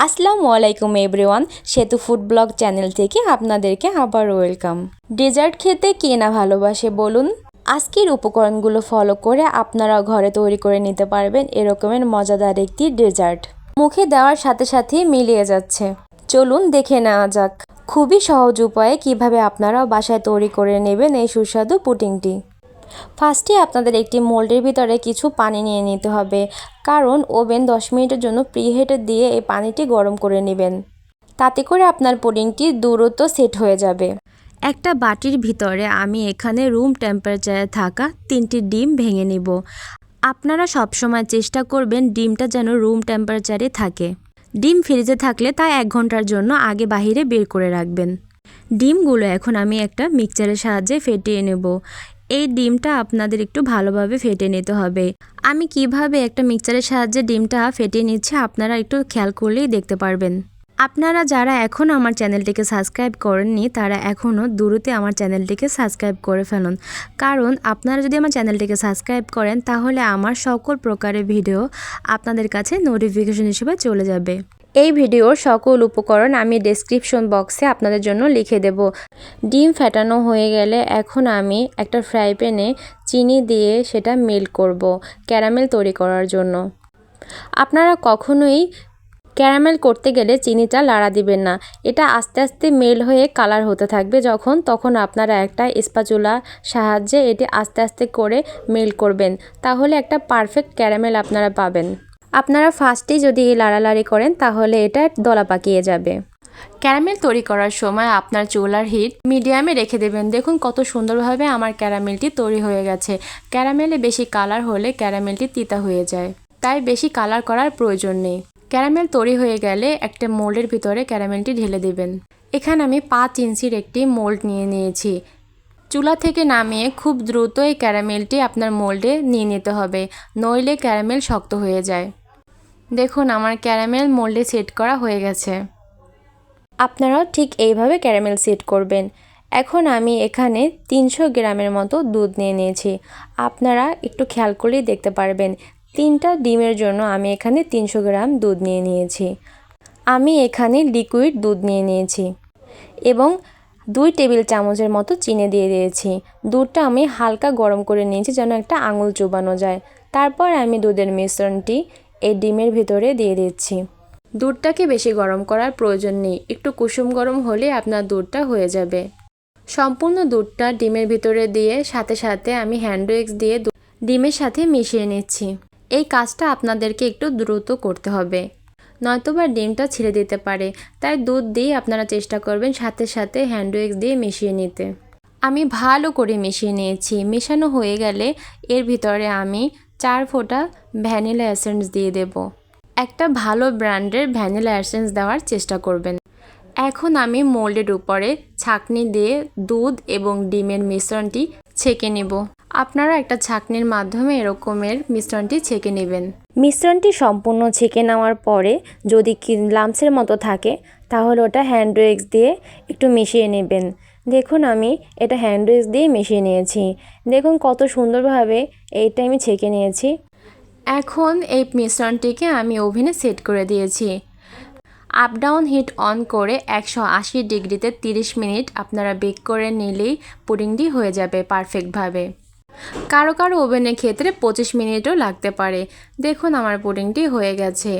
আসসালামু আলাইকুম এভরিওয়ান, সেতু ফুড ব্লগ চ্যানেল থেকে আপনাদেরকে আবার ওয়েলকাম। ডেজার্ট খেতে কে না ভালোবাসে বলুন? আজকের উপকরণগুলো ফলো করে আপনারা ঘরে তৈরি করে নিতে পারবেন এরকমের মজাদার একটি ডেজার্ট। মুখে দেওয়ার সাথে সাথেই মিলিয়ে যাচ্ছে। চলুন দেখে নেওয়া যাক। খুবই সহজ উপায়ে কীভাবে আপনারা বাসায় তৈরি করে নেবেন এই সুস্বাদু পুডিংটি। ফার্স্টে আপনাদের একটি মোল্ডের ভিতরে কিছু পানি নিয়ে নিতে হবে। কারণ ওভেন দশ মিনিটের জন্য প্রিহিটে দিয়ে এই পানিটি গরম করে নেবেন। তাতে করে আপনার পুডিংটি দ্রুত সেট হয়ে যাবে। একটা বাটির ভিতরে আমি এখানে রুম টেম্পারেচারে থাকা তিনটি ডিম ভেঙে নিব। আপনারা সবসময় চেষ্টা করবেন ডিমটা যেন রুম টেম্পারেচারে থাকে। ডিম ফ্রিজে থাকলে তা এক ঘণ্টার জন্য আগে বাহিরে বের করে রাখবেন। ডিমগুলো এখন আমি একটা মিক্সচারের সাহায্যে ফেটিয়ে নেব। এই ডিমটা আপনাদের একটু ভালোভাবে ফেটে নিতে হবে। আমি কীভাবে একটা মিক্সচারের সাহায্যে ডিমটা ফেটিয়ে নিচ্ছি আপনারা একটু খেয়াল করলেই দেখতে পারবেন। আপনারা যারা এখনও আমার চ্যানেলটিকে সাবস্ক্রাইব করেননি, তারা এখনও দ্রুত আমার চ্যানেলটিকে সাবস্ক্রাইব করে ফেলুন। কারণ আপনারা যদি আমার চ্যানেলটিকে সাবস্ক্রাইব করেন, তাহলে আমার সকল প্রকারের ভিডিও আপনাদের কাছে নোটিফিকেশন হিসেবে চলে যাবে। এই ভিডিওর সকল উপকরণ আমি ডেসক্রিপশন বক্সে আপনাদের জন্য লিখে দেব। ডিম ফেটানো হয়ে গেলে এখন আমি একটা ফ্রাই প্যানে চিনি দিয়ে সেটা মেল্ট করব ক্যারামেল তৈরি করার জন্য। আপনারা কখনোই ক্যারামেল করতে গেলে চিনিটা লাড়া দিবেন না। এটা আস্তে আস্তে মেল হয়ে কালার হতে থাকবে যখন, তখন আপনারা একটা স্পাচুলা সাহায্যে এটি আস্তে আস্তে করে মেল করবেন। তাহলে একটা পারফেক্ট ক্যারামেল আপনারা পাবেন। আপনারা ফার্স্টেই যদি লাড়ালাড়ি করেন, তাহলে এটা দলা পাকিয়ে যাবে। ক্যারামেল তৈরি করার সময় আপনার চুলার হিট মিডিয়ামে রেখে দেবেন। দেখুন কত সুন্দরভাবে আমার ক্যারামেলটি তৈরি হয়ে গেছে। ক্যারামেলে বেশি কালার হলে ক্যারামেলটি তিতা হয়ে যায়। তাই বেশি কালার করার প্রয়োজন নেই। ক্যারামেল তৈরি হয়ে গেলে একটা মোল্ডের ভিতরে ক্যারামেলটি ঢেলে দেবেন। এখানে আমি পাঁচ ইঞ্চির একটি মোল্ড নিয়ে নিয়েছি। চুলা থেকে নামিয়ে খুব দ্রুত এই ক্যারামেলটি আপনার মোল্ডে নিয়ে নিতে হবে, নইলে ক্যারামেল শক্ত হয়ে যায়। দেখুন, আমার ক্যারামেল মোল্ডে সেট করা হয়ে গেছে। আপনারাও ঠিক এইভাবে ক্যারামেল সেট করবেন। এখন আমি এখানে তিনশো গ্রামের মতো দুধ নিয়ে নিয়েছি। আপনারা একটু খেয়াল করেই দেখতে পারবেন। তিনটা ডিমের জন্য আমি এখানে তিনশো গ্রাম দুধ নিয়ে নিয়েছি। আমি এখানে লিকুইড দুধ নিয়ে নিয়েছি এবং দুই টেবিল চামচের মতো চিনি দিয়ে দিয়েছি। দুধটা আমি হালকা গরম করে নিয়েছি যেন একটা আঙুল চুবানো যায়। তারপর আমি দুধের মিশ্রণটি এই ডিমের ভিতরে দিয়ে দিচ্ছি। দুধটাকে বেশি গরম করার প্রয়োজন নেই। একটু কুসুম গরম হলে আপনার দুধটা হয়ে যাবে। সম্পূর্ণ দুধটা ডিমের ভিতরে দিয়ে সাথে সাথে আমি হ্যান্ড উইক্স দিয়ে ডিমের সাথে মিশিয়ে নিচ্ছি। এই কাজটা আপনাদেরকে একটু দ্রুত করতে হবে। নয়তোবা ডিমটা ছিঁড়ে দিতে পারে। তাই দুধ দিয়ে আপনারা চেষ্টা করবেন সাথে সাথে হ্যান্ড দিয়ে মিশিয়ে নিতে। আমি ভালো করে মিশিয়ে নিয়েছি। মেশানো হয়ে গেলে এর ভিতরে আমি চার ফোঁটা ভ্যানিলা এসেন্স দিয়ে দেব। একটা ভালো ব্র্যান্ডের ভ্যানিলা অ্যাসেন্স দেওয়ার চেষ্টা করবেন। এখন আমি মোল্ডের উপরে ছাকনি দিয়ে দুধ এবং ডিমের মিশ্রণটি ছেঁকে নেব। আপনারা একটা ছাকনির মাধ্যমে এরকমের মিশ্রণটি ছেঁকে নেবেন। মিশ্রণটি সম্পূর্ণ ছেঁকে নেওয়ার পরে যদি কি লামসের মতো থাকে তাহলে ওটা হ্যান্ড উইক্স দিয়ে একটু মিশিয়ে নেবেন। দেখুন আমি এটা হ্যান্ড উইক্স দিয়ে মিশিয়ে নিয়েছি। দেখুন কত সুন্দরভাবে এইটা আমি ছেঁকে নিয়েছি। এখন এই মিশ্রণটিকে আমি ওভেনে সেট করে দিয়েছি। আপ ডাউন হিট অন করে একশো আশি ডিগ্রিতে তিরিশ মিনিট আপনারা বেক করে নিলেই পুডিংটি হয়ে যাবে পারফেক্টভাবে। কারও কারও ওভেনের ক্ষেত্রে পঁচিশ মিনিটও লাগতে পারে। দেখুন আমার পুডিংটি হয়ে গেছে।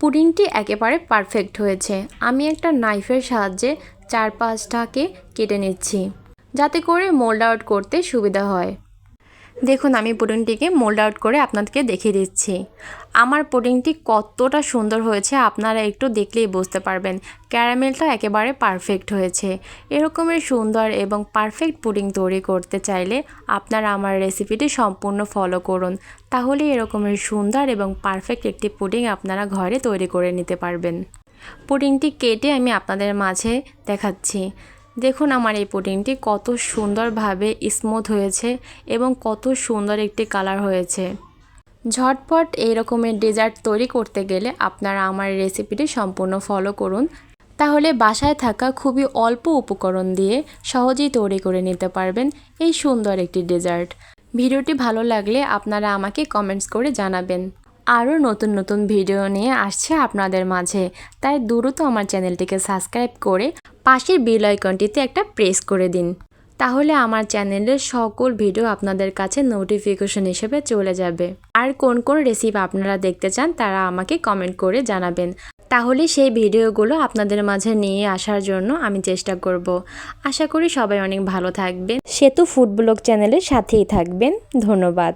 পুডিংটি একেবারে পারফেক্ট হয়েছে। আমি একটা নাইফের সাহায্যে চার পাঁচটাকে কেটে নিচ্ছি, যাতে করে মোল্ড আউট করতে সুবিধা হয়। দেখুন, আমি পুডিংটিকে মোল্ড আউট করে আপনাদেরকে দেখিয়ে দিচ্ছি। আমার পুডিংটি কতটা সুন্দর হয়েছে আপনারা একটু দেখলেই বুঝতে পারবেন। ক্যারামেলটা একেবারে পারফেক্ট হয়েছে। এরকমের সুন্দর এবং পারফেক্ট পুডিং তৈরি করতে চাইলে আপনারা আমার রেসিপিটি সম্পূর্ণ ফলো করুন। তাহলে এরকমের সুন্দর এবং পারফেক্ট একটি পুডিং আপনারা ঘরে তৈরি করে নিতে পারবেন। পুডিংটি কেটে আমি আপনাদের মাঝে দেখাচ্ছি। দেখুন আমার এই পুডিংটি কত সুন্দরভাবে স্মুথ হয়েছে এবং কত সুন্দর একটি কালার হয়েছে। ঝটপট এই রকমের ডেজার্ট তৈরি করতে গেলে আপনারা আমার রেসিপিটি সম্পূর্ণ ফলো করুন। তাহলে বাসায় থাকা খুবই অল্প উপকরণ দিয়ে সহজেই তৈরি করে নিতে পারবেন এই সুন্দর একটি ডেজার্ট ভিডিওটি ভালো লাগলে আপনারা আমাকে কমেন্টস করে জানাবেন। আরও নতুন নতুন ভিডিও নিয়ে আসছে আপনাদের মাঝে। তাই দ্রুত আমার চ্যানেলটিকে সাবস্ক্রাইব করে পাশের বেল আইকনটিতে একটা প্রেস করে দিন। তাহলে আমার চ্যানেলের সকল ভিডিও আপনাদের কাছে নোটিফিকেশন হিসেবে চলে যাবে। আর কোন কোন রেসিপি আপনারা দেখতে চান তারা আমাকে কমেন্ট করে জানাবেন। তাহলে সেই ভিডিওগুলো আপনাদের মাঝে নিয়ে আসার জন্য আমি চেষ্টা করব। আশা করি সবাই অনেক ভালো থাকবেন। সেতু ফুড ব্লগ চ্যানেলের সাথেই থাকবেন। ধন্যবাদ।